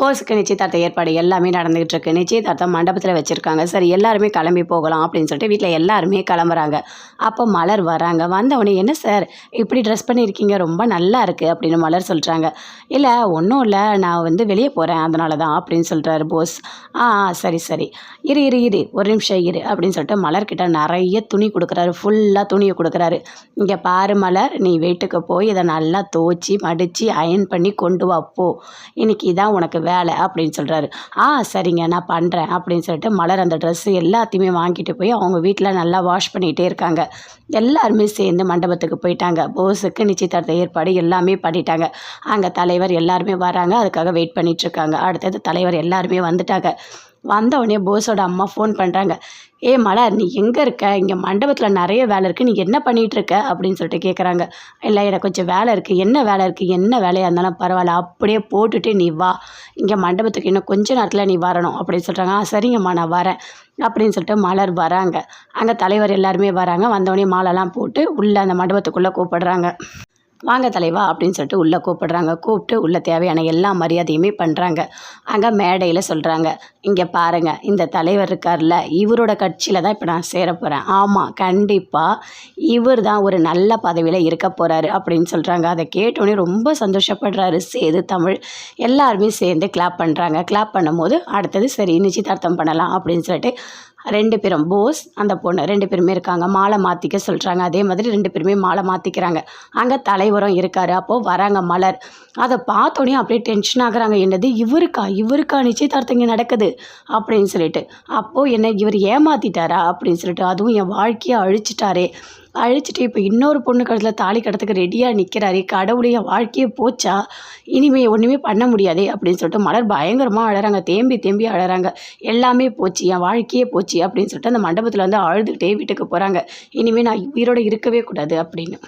போஸுக்கு நிச்சயதார்த்த ஏற்பாடு எல்லாமே நடந்துகிட்டு இருக்கு நிச்சயதார்த்தம் மண்டபத்தில் வச்சுருக்காங்க. சரி எல்லாருமே கிளம்பி போகலாம் அப்படின்னு சொல்லிட்டு வீட்டில் எல்லாருமே கிளம்புறாங்க. அப்போ மலர் வராங்க. வந்தவொடனே என்ன சார்? இப்படி ட்ரெஸ் பண்ணியிருக்கீங்க? ரொம்ப நல்லா இருக்குது அப்படின்னு மலர் சொல்கிறாங்க இல்லை ஒன்றும் இல்லை. நான் வந்து வெளியே போகிறேன் அதனால தான் அப்படின்னு சொல்கிறாரு போஸ். ஆ ஆ, சரி சரி. இரு இரு இரு. ஒரு நிமிஷம் இரு அப்படின்னு சொல்லிட்டு மலர்கிட்ட நிறைய துணி கொடுக்குறாரு. ஃபுல்லாக துணியை கொடுக்குறாரு. இங்கே பாரு மலர். நீ வீட்டுக்கு போய் இதை நல்லா துவச்சி மடித்து அயன் பண்ணி கொண்டு வா போ. இன்னைக்கு இதான் உனக்கு வேலை அப்படின்னு சொல்கிறாரு ஆ சரிங்க நான் பண்ணுறேன் அப்படின்னு சொல்லிட்டு மலர் அந்த ட்ரெஸ்ஸு எல்லாத்தையுமே வாங்கிட்டு போய் அவங்க வீட்டில் நல்லா வாஷ் பண்ணிகிட்டே இருக்காங்க. எல்லாருமே சேர்ந்து மண்டபத்துக்கு போயிட்டாங்க. போஸுக்கு நிச்சயதார்த்த ஏற்பாடு எல்லாமே பண்ணிட்டாங்க. அங்கே தலைவர் எல்லாருமே வராங்க. அதுக்காக வெயிட் பண்ணிகிட்ருக்காங்க அடுத்தது தலைவர் எல்லாருமே வந்துட்டாங்க. வந்தவுடனே போஸோட அம்மா ஃபோன் பண்ணுறாங்க ஏ மலர் நீ எங்கே இருக்க? இங்கே மண்டபத்தில் நிறைய வேலை இருக்குது நீ என்ன பண்ணிகிட்டு இருக்க? அப்படின்னு சொல்லிட்டு கேட்குறாங்க இல்லை எனக்கு கொஞ்சம் வேலை இருக்குது என்ன வேலை இருக்குது என்ன வேலையாக இருந்தாலும் பரவாயில்ல. அப்படியே போட்டுட்டு நீ வா. இங்கே மண்டபத்துக்கு இன்னும் கொஞ்ச நேரத்தில் நீ வரணும். அப்படின்னு சொல்கிறாங்க ஆ சரிங்கம்மா நான் வரேன். அப்படின்னு சொல்லிட்டு மலர் வராங்க. அங்கே தலைவர் எல்லாருமே வராங்க. வந்தோடனே மாலைலாம் போட்டு உள்ளே அந்த மண்டபத்துக்குள்ளே கூப்பிடுறாங்க. வாங்க தலைவா அப்படின்னு சொல்லிட்டு உள்ளே கூப்பிடுறாங்க. கூப்பிட்டு உள்ளே தேவையான எல்லா மரியாதையுமே பண்ணுறாங்க அங்கே மேடையில் சொல்கிறாங்க இங்கே பாருங்கள் இந்த தலைவர் இருக்கார்ல இவரோட கட்சியில் தான் இப்போ நான் சேர போகிறேன் ஆமாம் கண்டிப்பாக இவர் தான் ஒரு நல்ல பதவியில் இருக்க போகிறாரு அப்படின்னு சொல்கிறாங்க அதை கேட்டோடனே ரொம்ப சந்தோஷப்படுறாரு. சேது தமிழ் எல்லாருமே சேர்ந்து கிளாப் பண்ணுறாங்க கிளாப் பண்ணும்போது அடுத்தது சரி நிச்சயதார்த்தம் பண்ணலாம் அப்படின்னு சொல்லிட்டு ரெண்டு பேரும். போஸ் அந்த பொண்ணு. ரெண்டு பேருமே இருக்காங்க. மாலை மாற்றிக்க சொல்கிறாங்க அதே மாதிரி ரெண்டு பேருமே மாலை மாற்றிக்கிறாங்க அங்கே தலைவரும் இருக்கார். அப்போது வராங்க மலர். அதை பார்த்தோன்னே அப்படியே டென்ஷன் ஆகுறாங்க. என்னது இவருக்கா? இவருக்கா நிச்சயதார்த்தம் இங்கே நடக்குது? அப்படின்னு சொல்லிட்டு. அப்போது என்ன இவர் ஏமாற்றிட்டாரா அப்படின்னு சொல்லிட்டு அதுவும் என் வாழ்க்கையை அழிச்சிட்டாரே. அழிச்சிட்டு இப்போ இன்னொரு பொண்ணு கழுத்தில் தாலி கடத்துக்கு ரெடியாக நிற்கிறாரு கடவுளைய வாழ்க்கையே போச்சா? இனிமே ஒன்றுமே பண்ண முடியாதே அப்படின்னு சொல்லிட்டு மலர் பயங்கரமாக அழறாங்க. தேம்பி தேம்பி அழறாங்க. எல்லாமே போச்சு என் வாழ்க்கையே போச்சு அப்படின்னு சொல்லிட்டு அந்த மண்டபத்தில் வந்து அழுதுகிட்டே வீட்டுக்கு போகிறாங்க இனிமேல் நான் உயிரோடு இருக்கவே கூடாது அப்படின்னு.